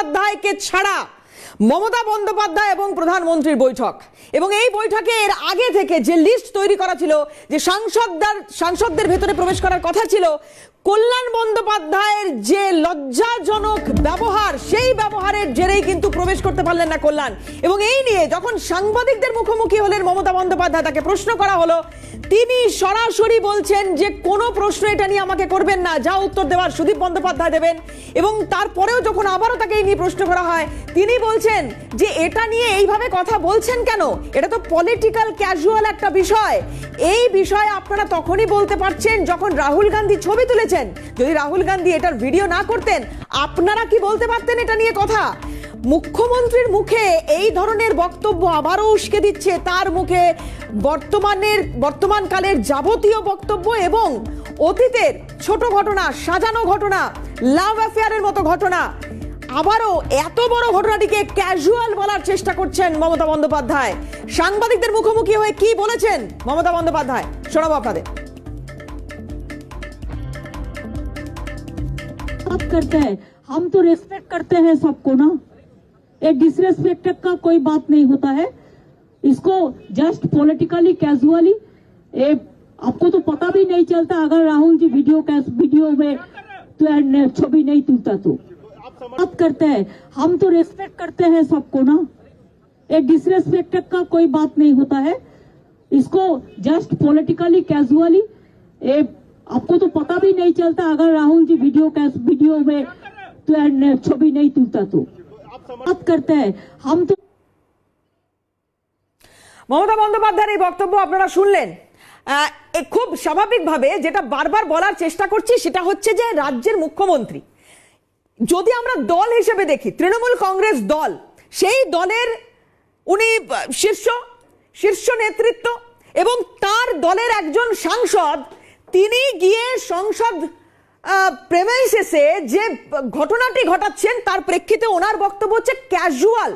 বন্দ্যোপাধ্যায়কে ছাড়া মমতা বন্দ্যোপাধ্যায় এবং প্রধানমন্ত্রীর বৈঠক। এবং এই বৈঠকে এর আগে থেকে যে লিস্ট তৈরি করা ছিল, যে সাংসদদের সাংসদদের ভেতরে প্রবেশ করার কথা ছিল কল্যাণ বন্দ্যোপাধ্যায়ের যে লজ্জাজনক ব্যবহার, সেই ব্যবহারের জেরেই কিন্তু প্রবেশ করতে পারলেন না কল্যাণ। এবং এই নিয়ে যখন সাংবাদিকদের মুখোমুখি হলেন মমতা বন্দ্যোপাধ্যায়, তাকে প্রশ্ন করা হলো, তিনি সরাসরি বলছেন যে কোনো প্রশ্ন এটা নিয়ে আমাকে করবেন না, যা উত্তর দেওয়ার সুদীপ বন্দ্যোপাধ্যায় দেবেন। এবং তারপরেও যখন আবারও তাকে এই নিয়ে প্রশ্ন করা হয়, তিনি বলছেন যে এটা নিয়ে এইভাবে কথা বলছেন কেন? এটা তো পলিটিক্যাল ক্যাজুয়াল একটা বিষয়। এই বিষয়ে আপনারা তখনই বলতে পারছেন যখন রাহুল গান্ধী ছবি তুলেছেন যদি রাহুল গান্ধী এটার ভিডিও না করতেন, আপনারা কি বলতে পারতেন এটা নিয়ে কথা? মুখ্যমন্ত্রীর মুখে এই ধরনের বক্তব্য আবারও উস্কে দিচ্ছে, তার মুখে বর্তমানের, বর্তমানকালের যাবতীয় বক্তব্য এবং অতীতের ছোট ঘটনা, সাজানো ঘটনা লাভ অ্যাফেয়ারের মতো ঘটনা, আবারও এত বড় ঘটনাটিকে ক্যাজুয়াল বলার চেষ্টা করছেন মমতা বন্দ্যোপাধ্যায়। সাংবাদিকদের মুখোমুখি হয়ে কি বলেছেন মমতা বন্দ্যোপাধ্যায়? শোনাবো আপনাদের। बात करते हैं। हम तो रेस्पेक्ट करते हैं सबको ना। एक डिसरेस्पेक्ट का कोई बात नहीं होता है। इसको जस्ट पॉलिटिकली कैजुअली आपको तो पता भी नहीं चलता। अगर राहुल जी वीडियो वीडियो में तो छवि नहीं तुलता तो। बात करते हैं। हम तो रेस्पेक्ट करते हैं सबको ना। एक डिसरेस्पेक्ट का कोई बात नहीं होता है। इसको जस्ट पॉलिटिकली कैजुअली ए आपको तो पता भी नहीं चलता अगर राहुल जी वीडियो कैस वीडियो में तो एंड छवि नहीं तुलता तो बात करते हैं हम तो মমতা বন্দ্যোপাধ্যায়ের এই বক্তব্য আপনারা শুনলেন আহ, এ খুব স্বাভাবিকভাবে যেটা বারবার বলার চেষ্টা করছি সেটা হচ্ছে যে রাজ্যের মুখ্যমন্ত্রী যদি আমরা দল হিসেবে দেখি তৃণমূল কংগ্রেস দল সেই দলের উনি আহ, শীর্ষ শীর্ষ নেতৃত্ব এবং তার দলের একজন সাংসদ তিনি গিয়ে সংসদ প্রেমাইসেসে যে ঘটনাটি ঘটাচ্ছেন, তার প্রেক্ষিতে ওনার বক্তব্য হচ্ছে ক্যাজুয়াল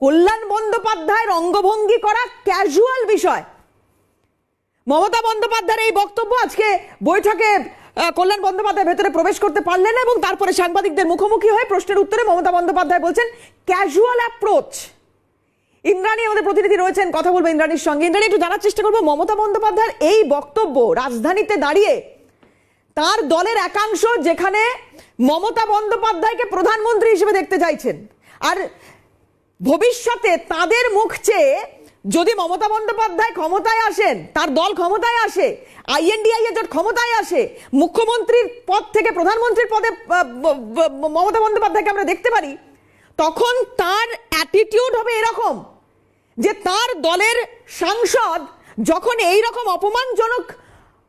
কল্যাণ বন্দ্যোপাধ্যায়ের অঙ্গভঙ্গি করা ক্যাজুয়াল বিষয়। মমতা বন্দ্যোপাধ্যায়ের এই বক্তব্য আজকে বৈঠকে কল্যাণ বন্দ্যোপাধ্যায় ভেতরে প্রবেশ করতে পারলেন না এবং তারপরে সাংবাদিকদের মুখোমুখি হয়ে প্রশ্নের উত্তরে মমতা বন্দ্যোপাধ্যায় বলছেন ক্যাজুয়াল অ্যাপ্রোচ ইন্দ্রাণী আমাদের প্রতিনিধি রয়েছেন। কথা বলব ইন্দ্রাণীর সঙ্গে। ইন্দ্রাণী, একটু জানার চেষ্টা করব, মমতা বন্দ্যোপাধ্যায়ের এই বক্তব্য রাজধানীতে দাঁড়িয়ে তার দলের একাংশ যেখানে মমতা বন্দ্যোপাধ্যায়কে প্রধানমন্ত্রী হিসেবে দেখতে চাইছেন। আর ভবিষ্যতে তাদের মুখ চেয়ে যদি মমতা বন্দ্যোপাধ্যায় ক্ষমতায় আসেন, তার দল ক্ষমতায় আসে, আইএনডিআই জোট ক্ষমতায় আসে, মুখ্যমন্ত্রীর পদ থেকে প্রধানমন্ত্রীর পদে মমতা বন্দ্যোপাধ্যায়কে আমরা দেখতে পারি, তখন তার অ্যাটিটিউড হবে এরকম। যে তার দলের সাংসদ যখন এই রকম অপমানজনক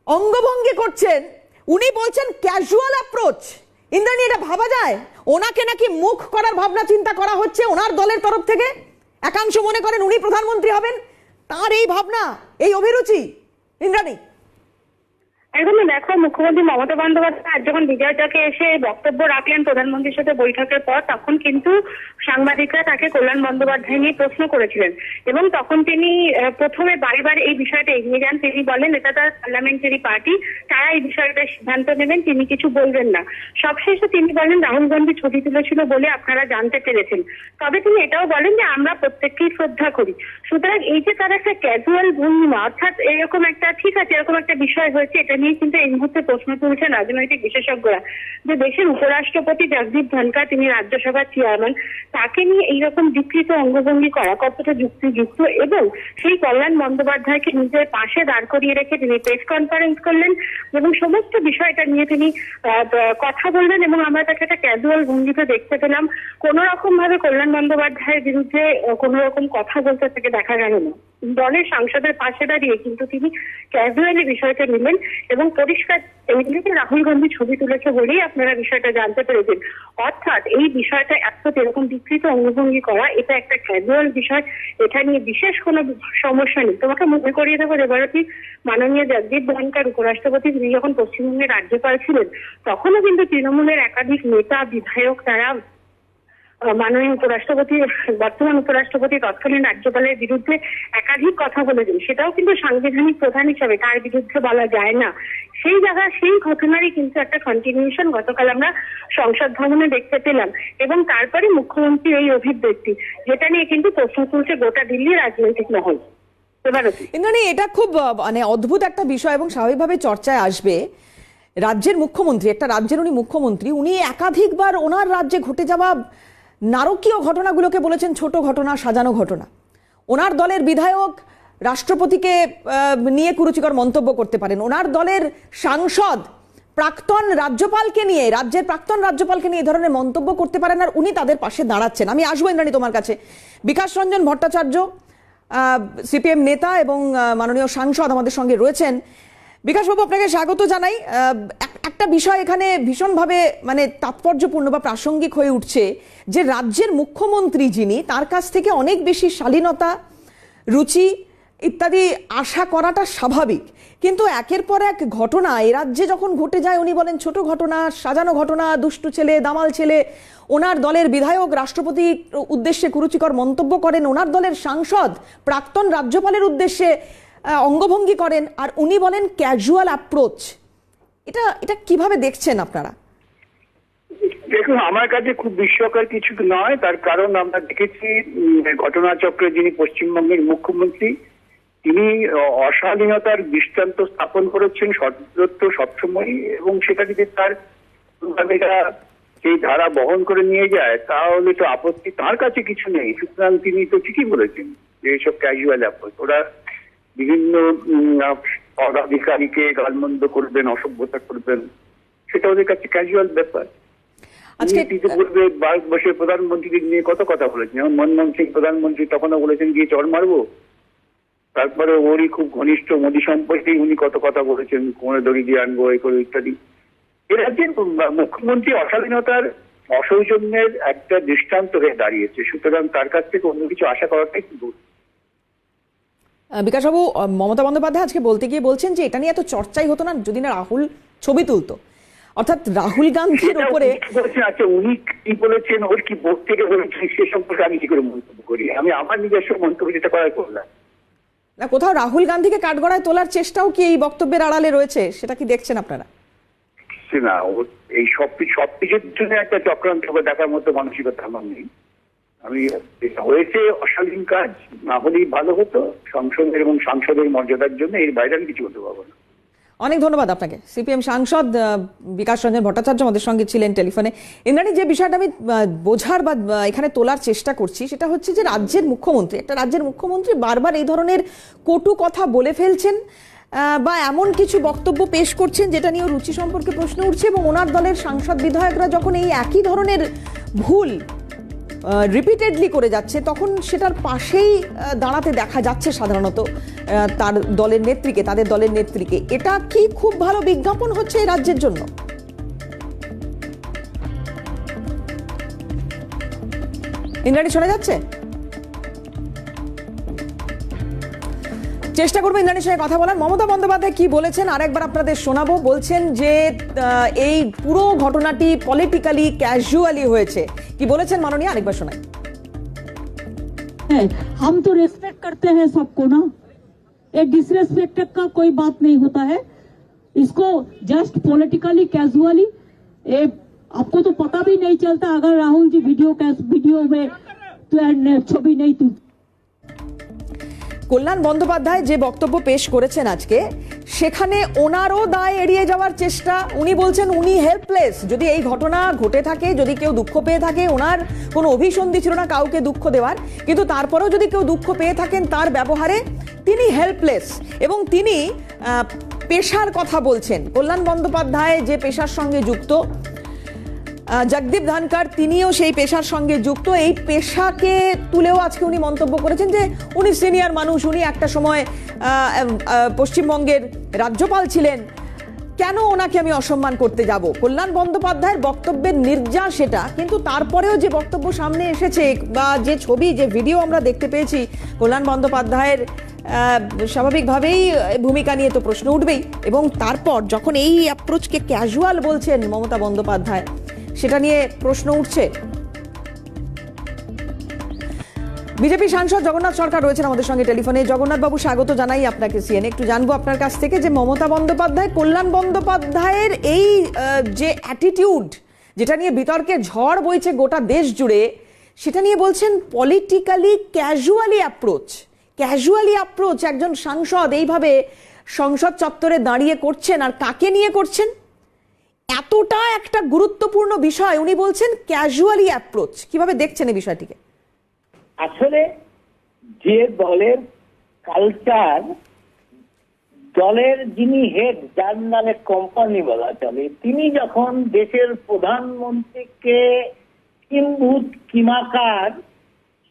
অঙ্গভঙ্গি করছেন, উনি বলছেন ক্যাজুয়াল অ্যাপ্রোচ ইন্দ্রাণী, এটা ভাবা যায়? ওনাকে নাকি মুখ করার ভাবনা চিন্তা করা হচ্ছে ওনার দলের তরফ থেকে? একাংশ মনে করেন উনি প্রধানমন্ত্রী হবেন। তার এই ভাবনা, এই অভিরুচি। ইন্দ্রাণী একদমই দেখো মুখ্যমন্ত্রী মমতা বন্দ্যোপাধ্যায় আজ যখন বিজয়টাকে এসে বক্তব্য রাখলেন প্রধানমন্ত্রীর সাথে বৈঠকের পর, তখন কিন্তু সাংবাদিকরা তাকে কল্যাণ বন্দ্যোপাধ্যায় নিয়ে প্রশ্ন করেছিলেন। এবং তখন তিনি প্রথমে বারে এই বিষয়টা এগিয়ে যান। তিনি বলেন, এটা তার পার্লামেন্টারি পার্টি তারা এই বিষয়টা সিদ্ধান্ত নেবেন, তিনি কিছু বলবেন না। সবশেষে তিনি বলেন, রাহুল গান্ধী ছবি তুলেছিল বলে আপনারা জানতে পেরেছেন। তবে তিনি এটাও বলেন যে, আমরা প্রত্যেককেই শ্রদ্ধা করি। সুতরাং এই যে তার একটা ক্যাজুয়াল ভঙ্গিমা অর্থাৎ এরকম একটা, ঠিক আছে, এরকম একটা বিষয় হয়েছে, এটা নিয়ে কিন্তু এই মুহূর্তে প্রশ্ন তুলছেন রাজনৈতিক বিশেষজ্ঞরা। যে দেশের উপরাষ্ট্রপতি জগদীপ ধনখড়, তিনি রাজ্যসভার চেয়ারম্যান তাকে নিয়ে এইরকম বিকৃত অঙ্গভঙ্গি করা কতটা যুক্তিযুক্ত এবং সেই কল্যাণ বন্দ্যোপাধ্যায়কে নিজের পাশে দাঁড় করিয়ে রেখে তিনি প্রেস কনফারেন্স করলেন এবং সমস্ত বিষয়টা নিয়ে তিনি কথা বললেন এবং আমরা তাকে একটা ক্যাজুয়াল ভঙ্গিতে দেখতে পেলাম। কোন রকম ভাবে কল্যাণ বন্দ্যোপাধ্যায়ের বিরুদ্ধে কোনো রকম কথা বলতে থেকে দেখা গেল না। দলের সাংসদের পাশে দাঁড়িয়ে কিন্তু তিনি ক্যাজুয়ালি বিষয়টা নিলেন এবং পরিষ্কার রাহুল গান্ধী ছবি তুলেছে বলেই আপনারা বিষয়টা জানতে পেরেছেন। অর্থাৎ এই বিষয়টা এত এরকম বিকৃত অঙ্গভঙ্গি করা, এটা একটা ক্যাজুয়াল বিষয়, এটা নিয়ে বিশেষ কোনো সমস্যা নেই। তোমাকে মনে করিয়ে দেবো রেবারতি মাননীয় জগদীপ ধনকার উপরাষ্ট্রপতি তিনি যখন পশ্চিমবঙ্গের রাজ্যপাল ছিলেন, তখনও কিন্তু তৃণমূলের একাধিক নেতা, বিধায়ক তারা মাননীয় উপরাষ্ট্রপতি, বর্তমান উপরাষ্ট্রপতি তৎকালীন রাজ্যপালের বিরুদ্ধে একাধিক কথা বলেছেন। সেটাও কিন্তু সাংবিধানিক প্রধান হিসাবে, তার বিরুদ্ধে বলা যায় না। সেই জায়গা, সেই ঘটনারই কিন্তু একটা কন্টিনিউশন গতকাল আমরা সংসদ ভবনে দেখতে পেলাম। এবং তারপরে মুখ্যমন্ত্রীর এই অভিব্যক্তি, যেটা নিয়ে কিন্তু প্রশ্ন তুলছে গোটা দিল্লি রাজনৈতিক মহল। এবার ইন্দ্রাণী, এটা খুব মানে অদ্ভুত একটা বিষয় এবং স্বাভাবিকভাবে চর্চায় আসবে। রাজ্যের মুখ্যমন্ত্রী, একটা রাজ্যের উনি মুখ্যমন্ত্রী, উনি একাধিকবার ওনার রাজ্যে ঘটে যাওয়া নারকীয় ঘটনাগুলোকে বলেছেন ছোট ঘটনা, সাজানো ঘটনা। ওনার দলের বিধায়ক রাষ্ট্রপতিকে নিয়ে কুরুচিকর মন্তব্য করতে পারেন। ওনার দলের সাংসদ প্রাক্তন রাজ্যপালকে নিয়ে, রাজ্যের প্রাক্তন রাজ্যপালকে নিয়ে এই ধরনের মন্তব্য করতে পারেন আর উনি তাদের পাশে দাঁড়াচ্ছেন। আমি আসব ইন্দ্রাণী তোমার কাছে। বিকাশ রঞ্জন ভট্টাচার্য সিপিএম নেতা এবং মাননীয় সাংসদ আমাদের সঙ্গে রয়েছেন। বিকাশবাবু আপনাকে স্বাগত জানাই। এক- একটা বিষয় এখানে ভীষণভাবে মানে তাৎপর্যপূর্ণ বা প্রাসঙ্গিক হয়ে উঠছে যে রাজ্যের মুখ্যমন্ত্রী যিনি, তার কাছ থেকে অনেক বেশি শালীনতা, রুচি ইত্যাদি আশা করাটা স্বাভাবিক। কিন্তু একের পর এক ঘটনা এ রাজ্যে যখন ঘটে যায়, উনি বলেন, ছোট ঘটনা, সাজানো ঘটনা, দুষ্টু ছেলে, দামাল ছেলে, ওনার দলের বিধায়ক রাষ্ট্রপতির উদ্দেশ্যে কুরুচিকর মন্তব্য করেন, ওনার দলের সাংসদ, প্রাক্তন রাজ্যপালের উদ্দেশ্যে অঙ্গভঙ্গি করেন আর উনি বলেন ক্যাজুয়াল অ্যাপ্রোচ এটা এটা কীভাবে দেখছেন আপনারা? দেখুন, আমার কাছে খুব বিস্ময়কর কিছু নয়। তার কারণ আমরা দেখেছি ঘটনাচক্রে যিনি পশ্চিমবঙ্গের মুখ্যমন্ত্রী, তিনি অশালীনতার দৃষ্টান্ত স্থাপন করেছেন সর্বত্র সবসময় এবং সেটা যদি তার সেই ধারা বহন করে নিয়ে যায়, তাহলে তো আপত্তি তার কাছে কিছু নেই। সুতরাং তিনি তো ঠিকই বলেছেন যে এসব ক্যাজুয়াল অ্যাপ্রোচ ওরা বিভিন্ন পদাধিকারীকে গালমন্দ করবেন অসভ্যতা করবেন সেটা ওদের কাছে ক্যাজুয়াল ব্যাপার। পূর্বে ভারতবর্ষের প্রধানমন্ত্রী নিয়ে কত কথা বলেছেন? যেমন মনমোহন সিং প্রধানমন্ত্রী তখনও বলেছেন গিয়ে চর মারবো। তারপরে ওরই খুব ঘনিষ্ঠ মোদী সম্পর্কে উনি কত কথা বলেছেন কোমরে দড়ি দিয়ে আনব এই করে ইত্যাদি। এ রাজ্যের মুখ্যমন্ত্রী অশালীনতার অসৌজন্যের একটা দৃষ্টান্ত হয়ে দাঁড়িয়েছে। সুতরাং তার কাছ থেকে অন্য কিছু আশা করাটাই ভুল। বিকাশবাবু মমতা বন্দ্যোপাধ্যায় আজকে বলতে গিয়ে বলছেন যে এটা নিয়ে এত চর্চাই হতো না যদি না রাহুল ছবি তুলতো। অর্থাৎ রাহুল গান্ধীর উপরে আচ্ছা উনি কি বলেছেন? ওর কি বোর্ড থেকে বলেছেন? সে সম্পর্কে আমি কি করে মন্তব্য করি? আমি আমার নিজস্ব মন্তব্য যেটা করার করলাম। না কোথাও রাহুল গান্ধীকে কাঠগড়ায় তোলার চেষ্টাও কি এই বক্তব্যের আড়ালে রয়েছে? সেটা কি দেখছেন আপনারা? না এই সব সব কিছুর জন্য একটা চক্রান্ত করে দেখার মতো মানসিকতা আমার নেই। আমি হয়েছে অশালীন কাজ, না হলেই ভালো হতো, সংসদের এবং সাংসদের মর্যাদার জন্য এর বাইরে আমি কিছু হতে পারব না। অনেক ধন্যবাদ আপনাকে। সিপিএম সাংসদ বিকাশ রঞ্জন ভট্টাচার্য আমাদের সঙ্গে ছিলেন টেলিফোনে। ইন্দ্রাণী, যে বিষয়টা আমি বোঝার বা এখানে তোলার চেষ্টা করছি, সেটা হচ্ছে যে রাজ্যের মুখ্যমন্ত্রী, একটা রাজ্যের মুখ্যমন্ত্রী বারবার এই ধরনের কটু কথা বলে ফেলছেন বা এমন কিছু বক্তব্য পেশ করছেন, যেটা নিয়ে রুচি সম্পর্কে প্রশ্ন উঠছে, এবং ওনার দলের সাংসদ বিধায়করা যখন এই একই ধরনের ভুল রিপিটেডলি করে যাচ্ছে, তখন সেটার পাশেই দাঁড়াতে দেখা যাচ্ছে সাধারণত তার দলের নেত্রীকে, তাদের দলের নেত্রীকে। এটা কি খুব ভালো বিজ্ঞাপন হচ্ছে এই রাজ্যের জন্য? ইন্দ্রাণী, শোনা যাচ্ছে? চেষ্টা করবো ইন্দ্রাণীর সঙ্গে কথা বলার মমতা বন্দ্যোপাধ্যায় কি বলেছেন আরেকবার আপনাদের শোনাবো বলছেন যে আহ, এই পুরো ঘটনাটি পলিটিক্যালি ক্যাজুয়ালি হয়েছে কি বলেছেন মাননীয় আরেকবার শোনাই है हम तो रेस्पेक्ट करते हैं सबको ना एक डिसरेस्पेक्ट का कोई बात नहीं होता है इसको जस्ट पॉलिटिकली कैजुअली ये आपको तो पता भी नहीं चलता अगर राहुल जी वीडियो कैस वीडियो में तो छवि नहीं तू কল্যাণ বন্দ্যোপাধ্যায় যে বক্তব্য পেশ করেছেন আজকে, সেখানে ওনারও দায় এড়িয়ে যাওয়ার চেষ্টা। উনি বলছেন উনি হেল্পলেস যদি এই ঘটনা ঘটে থাকে, যদি কেউ দুঃখ পেয়ে থাকে, ওনার কোনো অভিসন্ধি ছিল না কাউকে দুঃখ দেওয়ার। কিন্তু তারপরেও যদি কেউ দুঃখ পেয়ে থাকেন তার ব্যবহারে, তিনি হেল্পলেস এবং তিনি পেশার কথা বলছেন। কল্যাণ বন্দ্যোপাধ্যায় যে পেশার সঙ্গে যুক্ত জগদীপ ধানকার, তিনিও সেই পেশার সঙ্গে যুক্ত। এই পেশাকে তুলেও আজকে উনি মন্তব্য করেছেন যে উনি সিনিয়র মানুষ, উনি একটা সময় পশ্চিমবঙ্গের রাজ্যপাল ছিলেন। কেন ওনাকে আমি অসম্মান করতে যাব? কল্যাণ বন্দ্যোপাধ্যায়ের বক্তব্যের নির্যাস সেটা, কিন্তু তারপরেও যে বক্তব্য সামনে এসেছে বা যে ছবি, যে ভিডিও আমরা দেখতে পেয়েছি, কল্যাণ বন্দ্যোপাধ্যায়ের স্বাভাবিকভাবেই ভূমিকা নিয়ে তো প্রশ্ন উঠবেই। এবং তারপর যখন এই অ্যাপ্রোচকে ক্যাজুয়াল বলছেন মমতা বন্দ্যোপাধ্যায় সেটা নিয়ে প্রশ্ন উঠছে। বিজেপি সাংসদ জগন্নাথ সরকার রয়েছেন আমাদের সঙ্গে টেলিফোনে। জগন্নাথ বাবু স্বাগত জানাই আপনাকে সিএন একটু জানব আপনার কাছ থেকে যে মমতা বন্দ্যোপাধ্যায়, কল্যাণ বন্দ্যোপাধ্যায়ের এই যে অ্যাটিটিউড যেটা নিয়ে বিতর্কের ঝড় বইছে গোটা দেশ জুড়ে, সেটা নিয়ে বলছেন politically casually approach casually approach একজন সাংসদ, এইভাবে সংসদ চত্বরে দাঁড়িয়ে করছেন আর কাকে নিয়ে করছেন? এতটা একটা গুরুত্বপূর্ণ বিষয়, উনি বলছেন ক্যাজুয়ালি অ্যাপ্রোচ কীভাবে দেখছেন এই বিষয়টিকে? আসলে যে দলের কালচার দলের যিনি হেড যার নামে কোম্পানি বলা চলে, তিনি যখন দেশের প্রধানমন্ত্রীকে কিম্ভূত কিমাকার,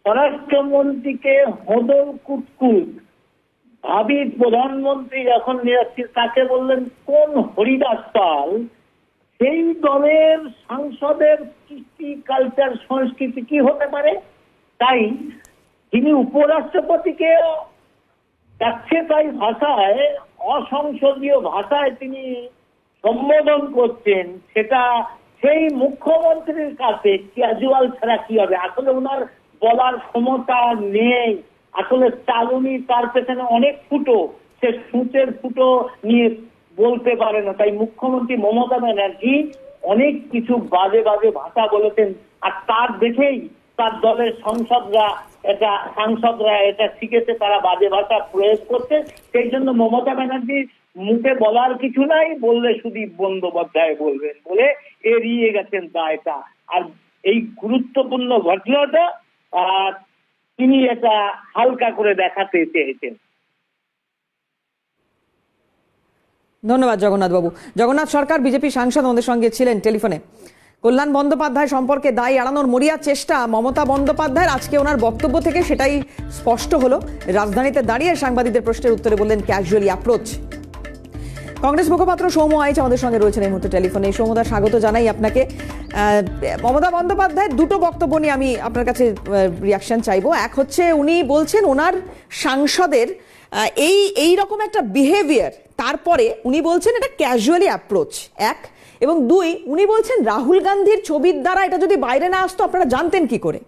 স্বরাষ্ট্রমন্ত্রীকে হোদল কুটকুট ভাবি প্রধানমন্ত্রী যখন নিরাচ্ছি তাকে বললেন, কোন হরিদাস পাল সেই দলের সাংসদের কৃষ্টি কালচার সংস্কৃতি কি হতে পারে, তাই তিনি উপরাষ্ট্রপতিকে যাচ্ছে তাই ভাষায়, অসংসদীয় ভাষায় তিনি সম্বোধন করছেন, সেটা সেই মুখ্যমন্ত্রীর কাছে ক্যাজুয়াল ছাড়া কি হবে? আসলে ওনার বলার ক্ষমতা নেই। আসলে চালুনি তার পেছনে অনেক ফুটো, সে সুচের ফুটো নিয়ে বলতে পারে না। তাই মুখ্যমন্ত্রী মমতা ব্যানার্জি অনেক কিছু বাজে বাজে ভাষা বলেছেন। আর তার দেখেই তার দলের সংসদরা এটা, সাংসদরা এটা শিখেছে, তারা বাজে ভাষা প্রয়োগ করছে। সেই জন্য মমতা ব্যানার্জির মুখে বলার কিছু নাই, বললে সুদীপ বন্দ্যোপাধ্যায় বলবেন বলে এড়িয়ে গেছেন দায়টা আর এই গুরুত্বপূর্ণ ঘটনাটা তিনি এটা হালকা করে দেখাতে চেয়েছেন। ধন্যবাদ জগন্নাথ বাবু। জগন্নাথ সরকার, বিজেপি সাংসদ আমাদের সঙ্গে ছিলেন টেলিফোনে। কল্যাণ বন্দ্যোপাধ্যায় সম্পর্কে দায় এড়ানোর মরিয়া চেষ্টা মমতা বন্দ্যোপাধ্যায়ের, আজকে ওনার বক্তব্য থেকে সেটাই স্পষ্ট হলো। রাজধানীতে দাঁড়িয়ে সাংবাদিকদের প্রশ্নের উত্তরে বললেন ক্যাজুয়ালি অ্যাপ্রোচ কংগ্রেস মুখপাত্র সৌম্য আইচ আমাদের সঙ্গে রয়েছেন এই মুহূর্তে টেলিফোনে। সৌম্যদা স্বাগত জানাই আপনাকে। মমতা বন্দ্যোপাধ্যায়ের দুটো বক্তব্য নিয়ে আমি আপনার কাছে রিয়াকশন চাইব। এক হচ্ছে উনি বলছেন, ওনার সাংসদের এই এই রকম একটা বিহেভিয়ার তারপরে উনি বলছেন এটা ক্যাজুয়ালি অ্যাপ্রোচ এক। এবং দুই, উনি বলছেন রাহুল গান্ধীর ছবির দ্বারা এটা যদি বাইরে না আসতো, আপনারা জানতেন কি করে?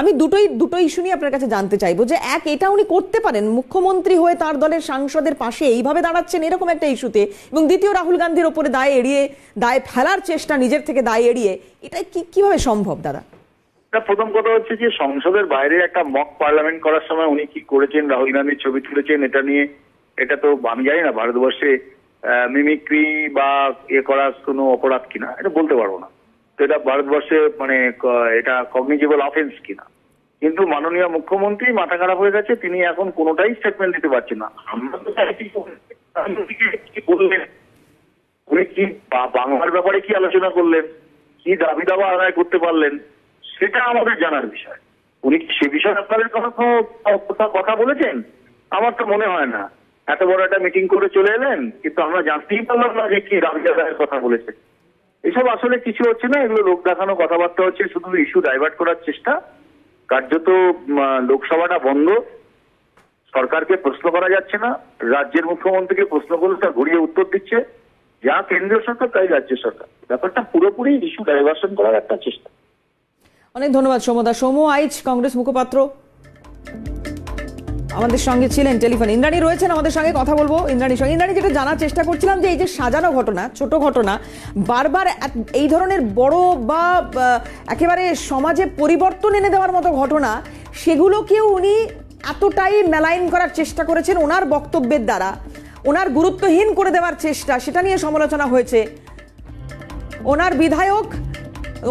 আমি দুটোই, দুটো ইস্যু নিয়ে আপনার কাছে জানতে চাইব যে, এক, এটা উনি করতে পারেন, মুখ্যমন্ত্রী হয়ে তার দলের সাংসদের পাশে এইভাবে দাঁড়াচ্ছেন এরকম একটা ইস্যুতে এবং দ্বিতীয়, রাহুল গান্ধীর ওপরে দায় এড়িয়ে, দায় ফেলার চেষ্টা নিজের থেকে দায় এড়িয়ে, এটা কি, কীভাবে সম্ভব, দাদা? তা প্রথম কথা হচ্ছে যে সংসদের বাইরে একটা মক পার্লামেন্ট করার সময় উনি কি করেছেন? রাহুল গান্ধীর ছবি তুলেছেন? এটা নিয়ে এটা তো আমি জানি না, ভারতবর্ষে মিমিক্রি বা এ করার কোনো অপরাধ কিনা, এটা বলতে পারব না। তো এটা ভারতবর্ষে মানে এটা কগনিজেবল অফেন্স কিনা। কিন্তু মাননীয় মুখ্যমন্ত্রী মাথা খারাপ হয়ে গেছে, তিনি এখন কোনোটাই স্টেটমেন্ট দিতে পারছেন না। আমরা কি উনি কি বাংলার ব্যাপারে কি আলোচনা করলেন? কি দাবি দাবা আদায় করতে পারলেন? সেটা আমাদের জানার বিষয়। উনি সে বিষয়ে আপনাদের কথা কথা- বলেছেন? আমার তো মনে হয় না। এত বড় একটা মিটিং করে চলে এলেন, কিন্তু আমরা জানতেই পারলাম না যে কি আদায়ের কথা বলেছেন। এসব আসলে কিছু হচ্ছে না, এগুলো লোক দেখানো, কথাবার্তা হচ্ছে, শুধু ইস্যু ডাইভার্ট করার চেষ্টা। কার্যত লোকসভাটা বন্ধ। সরকারকে প্রশ্ন করা যাচ্ছে না, রাজ্যের মুখ্যমন্ত্রীকে প্রশ্ন করলে তার ঘুরিয়ে উত্তর দিচ্ছে। যা কেন্দ্রীয় সরকার, তাই রাজ্য সরকার। ব্যাপারটা পুরোপুরি ইস্যু ডাইভার্সন করার একটা চেষ্টা। অনেক ধন্যবাদ সৌমদা। সৌম্য আইচ কংগ্রেস মুখপাত্র। আমাদের সঙ্গে ছিলেন টেলিফোন। ইন্দ্রাণী রয়েছেন আমাদের সঙ্গে কথা বলব ইন্দ্রাণীর সঙ্গে। ইন্দ্রাণী যেটা জানার চেষ্টা করছিলাম যে এই যে সাজানো ঘটনা ছোট ঘটনা বারবার এই ধরনের বড় বা, একেবারে সমাজে পরিবর্তন এনে দেওয়ার মতো ঘটনা সেগুলোকেও উনি এতটাই মেলাইন করার চেষ্টা করেছেন ওনার বক্তব্যের দ্বারা। ওনার গুরুত্বহীন করে দেওয়ার চেষ্টা সেটা নিয়ে সমালোচনা হয়েছে। ওনার বিধায়ক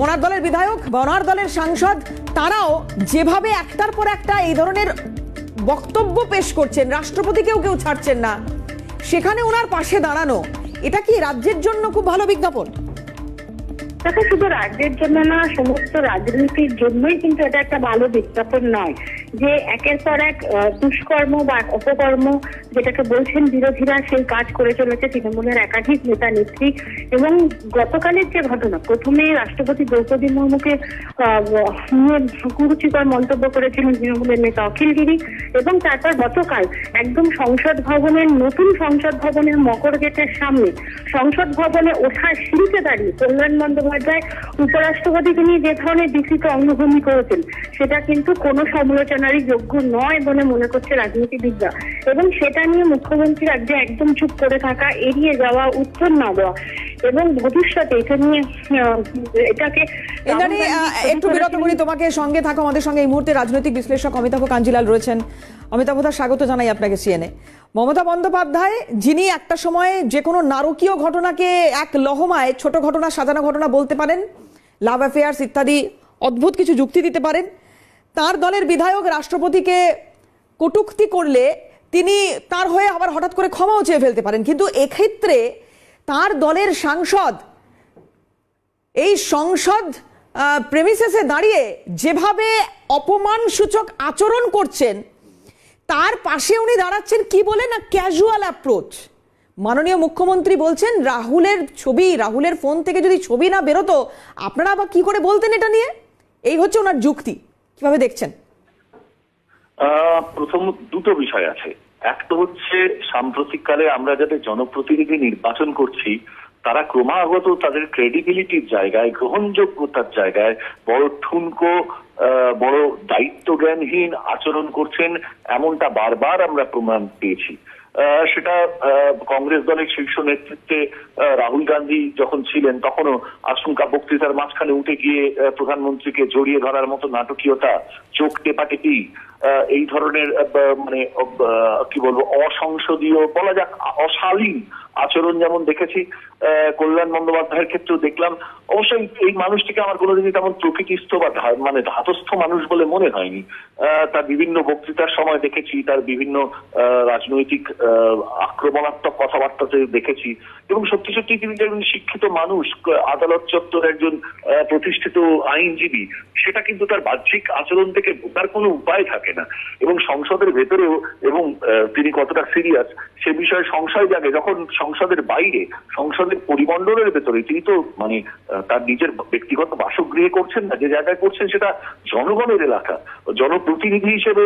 ওনার দলের বিধায়ক বা ওনার দলের সাংসদ, তারাও যেভাবে একটার পর একটা এই ধরনের বক্তব্য পেশ করছেন, রাষ্ট্রপতিকেও কেউ ছাড়ছেন না। সেখানে ওনার পাশে দাঁড়ানো, এটা কি রাজ্যের জন্য খুব ভালো বিজ্ঞাপন? দেখো, শুধু রাজ্যের জন্য না, সমস্ত রাজনীতির জন্যই কিন্তু এটা একটা ভালো বিজ্ঞাপন নয়। যে একের পর এক দুষ্কর্ম বা অপকর্ম যেটাকে বলছেন বিরোধীরা সেই কাজ করে চলেছে তৃণমূলের একাধিক নেতা নেত্রী এবং গতকালের যে ঘটনা, প্রথমে রাষ্ট্রপতি দ্রৌপদী মুর্মুকে নিয়ে কুরুচিকর মন্তব্য করেছিলেন তৃণমূলের নেতা অখিল গিরি এবং তারপর গতকাল একদম সংসদ ভবনের, নতুন সংসদ ভবনের মকর গেটের সামনে সংসদ ভবনে ওঠার সিঁড়িতে দাঁড়িয়ে কল্যাণ বন্দ্যোপাধ্যায়, উপরাষ্ট্রপতি তিনি যে ধরনের দীক্ষিত অঙ্গভূমি করেছেন, সেটা কিন্তু কোনো সমালোচনারই যোগ্য নয় বলে মনে করছে রাজনীতিবিদরা। এবং সেটা নিয়ে মুখ্যমন্ত্রী রাজ্যে একদম চুপ করে থাকা এড়িয়ে যাওয়া উত্তর না দেওয়া। এবং ভবিষ্যতে এটা নিয়ে এটাকে একটু বিরত করি তোমাকে সঙ্গে থাকো আমাদের সঙ্গে এই মুহূর্তে রাজনৈতিক বিশ্লেষক অমিতাভ কাঞ্জিলাল রয়েছেন। অমিতাভ দা স্বাগত জানাই আপনাকে সিএনএ মমতা বন্দ্যোপাধ্যায় যিনি একটা সময়ে যে কোনো নারকীয় ঘটনাকে এক লহমায় ছোট ঘটনা সাজানো ঘটনা বলতে পারেন লাভ অ্যাফেয়ার্স ইত্যাদি অদ্ভুত কিছু যুক্তি দিতে পারেন তার দলের বিধায়ক রাষ্ট্রপতিকে কটূক্তি করলে তিনি তার হয়ে আবার হঠাৎ করে ক্ষমাও চেয়ে ফেলতে পারেন। কিন্তু এক্ষেত্রে তার দলের সাংসদ, এই সংসদ প্রেমিসেসে দাঁড়িয়ে যেভাবে অপমানসূচক আচরণ করছেন, তার পাশে উনি দাঁড়াচ্ছেন কি বলে না ক্যাজুয়াল অ্যাপ্রোচ মাননীয় মুখ্যমন্ত্রী বলছেন, রাহুলের ছবি, রাহুলের ফোন থেকে যদি ছবি না বেরোতো, আপনারা আবার কি করে বলতেন এটা নিয়ে? এই হচ্ছে ওনার যুক্তি। কীভাবে দেখছেন? প্রথম দুটো বিষয় আছে। এক তো হচ্ছে, সাম্প্রতিককালে আমরা যাদের জনপ্রতিনিধি নির্বাচন করছি, তারা ক্রমাগত তাদের ক্রেডিবিলিটির জায়গায়, গ্রহণযোগ্যতার জায়গায় বড় ঠুনকো বড় দায়িত্ব জ্ঞানহীন আচরণ করছেন এমনটা বারবার আমরা প্রমাণ পেয়েছি। সেটা কংগ্রেস দলের শীর্ষ নেতৃত্বে রাহুল গান্ধী যখন ছিলেন, তখনও আশঙ্কা বক্তৃতার মাঝখানে উঠে গিয়ে প্রধানমন্ত্রীকে জড়িয়ে ধরার মতো নাটকীয়তা চোখ টেপাটেপি এই ধরনের মানে কি বলব, অসংসদীয়, বলা যাক, অশালীন আচরণ যেমন দেখেছি কল্যাণ বন্দ্যোপাধ্যায়ের ক্ষেত্রেও দেখলাম, অবশ্যই এই মানুষটিকে আমার কোনোদিনই তেমন প্রকৃতিস্থ বা মানে ধাতস্থ মানুষ বলে মনে হয়নি। তার বিভিন্ন বক্তৃতার সময় দেখেছি, তার বিভিন্ন রাজনৈতিক আক্রমণাত্মক কথাবার্তাতে দেখেছি এবং সত্যি সত্যি তিনি যে শিক্ষিত মানুষ আদালত চত্বর একজন প্রতিষ্ঠিত আইনজীবী, সেটা কিন্তু তার বাহ্যিক আচরণ থেকে তার কোনো উপায় থাকে না। এবং সংসদের ভেতরেও, এবং তিনি কতটা সিরিয়াস সে বিষয়ে সংশয় জাগে। যখন সংসদের বাইরে, সংসদের পরিমণ্ডলের ভেতরে, তিনি তো মানে তার নিজের ব্যক্তিগত বাসগৃহে করছেন না, যে জায়গায় করছেন সেটা জনগণের এলাকা। জনপ্রতিনিধি হিসেবে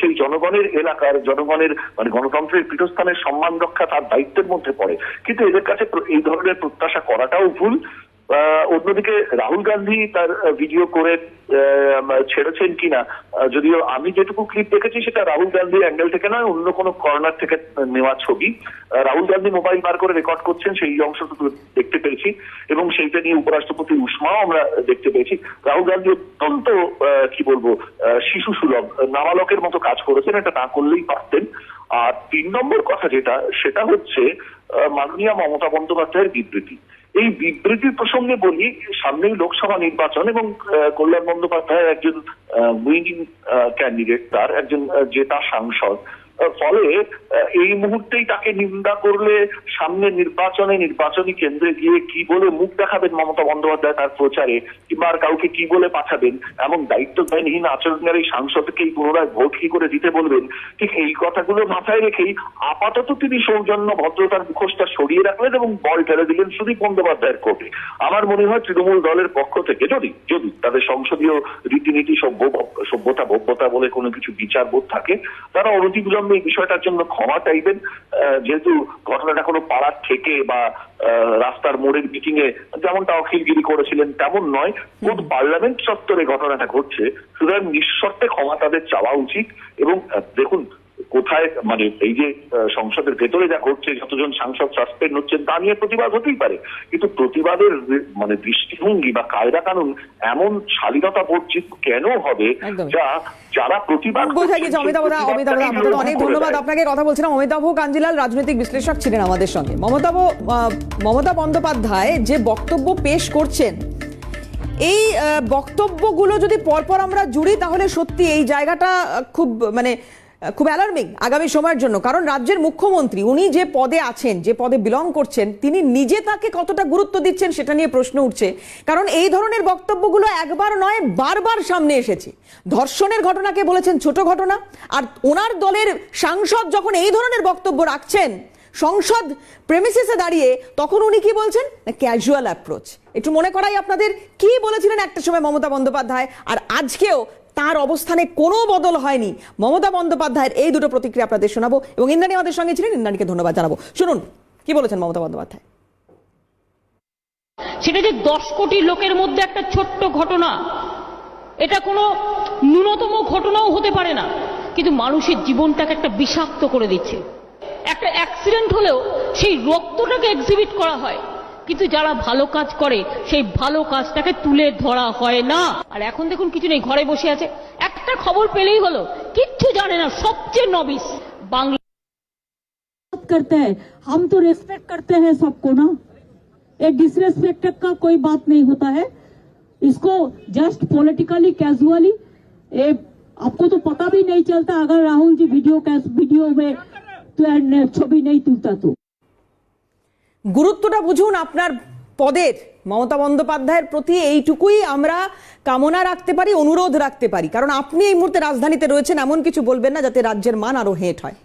সেই জনগণের এলাকার, জনগণের মানে গণতন্ত্রের পীঠস্থানের সম্মান রক্ষা তার দায়িত্বের মধ্যে পড়ে। কিন্তু এদের কাছে এই ধরনের প্রত্যাশা করাটাও ভুল। অন্যদিকে রাহুল গান্ধী তার ভিডিও করে ছেড়েছেন কিনা যদিও আমি যেটুকু ক্লিপ দেখেছি সেটা রাহুল গান্ধীর অ্যাঙ্গেল থেকে নয়, অন্য কোনো কর্নার থেকে নেওয়া ছবি। রাহুল গান্ধী মোবাইল বার করে রেকর্ড করছেন, সেই অংশটুকু দেখতে পেয়েছি, এবং সেইটা নিয়ে উপরাষ্ট্রপতি উষ্মাও আমরা দেখতে পেয়েছি। রাহুল গান্ধী অত্যন্ত কি বলব শিশু সুলভ, নাবালকের মতো কাজ করেছেন, এটা না করলেই পারতেন। আর তিন নম্বর কথা যেটা, সেটা হচ্ছে মাননীয় মমতা বন্দ্যোপাধ্যায়ের বিবৃতি। এই বিবৃতির প্রসঙ্গে বলি, সামনেই লোকসভা নির্বাচন এবং কল্যাণ বন্দ্যোপাধ্যায় একজন উইনিং ক্যান্ডিডেট তার একজন জেতা সাংসদ। ফলে এই মুহূর্তেই তাকে নিন্দা করলে সামনে নির্বাচনে নির্বাচনী কেন্দ্রে গিয়ে কি বলে মুখ দেখাবেন মমতা বন্দ্যোপাধ্যায় তার প্রচারে, কিংবা আর কাউকে কি বলে পাঠাবেন, এমন দায়িত্বজ্ঞানহীন আচরণের এই সাংসদকেই পুনরায় ভোট কি করে দিতে বলবেন, ঠিক এই কথাগুলো মাথায় রেখেই আপাতত তিনি সৌজন্য ভদ্রতার মুখোশটা সরিয়ে রাখলেন এবং বল ফেলে দিলেন সুদীপ বন্দ্যোপাধ্যায়ের কোর্টে। আমার মনে হয় তৃণমূল দলের পক্ষ থেকে যদি যদি তাদের সংসদীয় রীতিনীতি সভ্য সভ্যতা ভব্যতা বলে কোনো কিছু বিচারবোধ থাকে, তারা অনতিবিলম্বে এই বিষয়টার জন্য ক্ষমা চাইবেন। আহ, যেহেতু ঘটনাটা কোনো পাড়ার থেকে বা আহ, রাস্তার মোড়ের মিটিং এ যেমনটা অখিলগিরি করেছিলেন তেমন নয়। কোন পার্লামেন্ট চত্বরে ঘটনাটা ঘটছে সুতরাং নিঃশর্তে ক্ষমা তাদের চাওয়া উচিত। এবং দেখুন কোথায় মানে এই যে সংসদের ভেতরে যা ঘটছে যতজন সাংসদ সাসপেন্ড হচ্ছেন তা নিয়ে প্রতিবাদ হতেই পারে। কিন্তু প্রতিবাদের মানে দৃষ্টিভঙ্গি বা কায়দা কানুন এমন শালীনতা বর্জিত কেন হবে যা যারা প্রতিবাদ বোঝা গেছে অনেক ধন্যবাদ আপনাকে। কথা বলছিলাম অমিতাভ কাঞ্জিলাল রাজনৈতিক বিশ্লেষক ছিলেন আমাদের সঙ্গে। মমতাভ মমতা বন্দ্যোপাধ্যায় যে বক্তব্য পেশ করছেন এই বক্তব্যগুলো যদি পরপর আমরা জুড়ি তাহলে সত্যি এই জায়গাটা খুব মানে খুব অ্যালার্মিং আগামী সময়ের জন্য। কারণ রাজ্যের মুখ্যমন্ত্রী, উনি যে পদে আছেন, যে পদে বিলং করছেন, তিনি নিজে তাকে কতটা গুরুত্ব দিচ্ছেন সেটা নিয়ে প্রশ্ন উঠছে। কারণ এই ধরনের বক্তব্যগুলো একবার নয়, বারবার সামনে এসেছে। ধর্ষণের ঘটনাকে বলেছেন ছোট ঘটনা, আর ওনার দলের সাংসদ যখন এই ধরনের বক্তব্য রাখছেন, সংসদ প্রেমিসিসে দাঁড়িয়ে, তখন উনি কি বলছেন? ক্যাজুয়াল অ্যাপ্রোচ একটু মনে করাই আপনাদের, কি বলেছিলেন একটা সময় মমতা বন্দ্যোপাধ্যায়, আর আজকেও তার অবস্থানে কোনো বদল হয়নি। মমতা বন্দ্যোপাধ্যায়ের এই দুটো প্রতিক্রিয়া আপনাদের শোনাবো এবং ইন্দ্রাণী আমাদের সঙ্গে ছিলেন, ইন্দ্রাণীকে ধন্যবাদ জানাব। শুনুন, কি বলেছেন মমতা বন্দ্যোপাধ্যায়? সেটা যে দশ কোটি লোকের মধ্যে একটা ছোট্ট ঘটনা, এটা কোনো ন্যূনতম ঘটনাও হতে পারে না। কিন্তু মানুষের জীবনটাকে একটা বিষাক্ত করে দিচ্ছে। একটা অ্যাক্সিডেন্ট হলেও সেই রক্তটাকে এক্সিবিট করা হয়। কিন্তু যারা ভালো কাজ করে সেই ভালো কাজটাকে তুলে ধরা হয় না আর এখন দেখুন কিছু নেই ঘরে বসে আছে একটা খবর পেলেই হলো কিচ্ছু জানে না সবচেয়ে নবিস বাংলা बात करते हैं हम तो रेस्पेक्ट करते हैं सबको ना ये डिसरेस्पेक्ट का कोई बात नहीं होता है इसको जस्ट पॉलिटिकली कैजुअली ये आपको तो पता भी नहीं चलता अगर राहुल जी वीडियो कैस वीडियो में तो छवि नहीं तुलता तो গুরুত্বটা বুঝুন আপনার পদের। মমতা বন্দ্যোপাধ্যায়ের প্রতি এইটুকুই আমরা কামনা রাখতে পারি, অনুরোধ রাখতে পারি। কারণ আপনি এই মুহূর্তে রাজধানীতে রয়েছেন, এমন কিছু বলবেন না যাতে রাজ্যের মান আরও হেঁট হয়।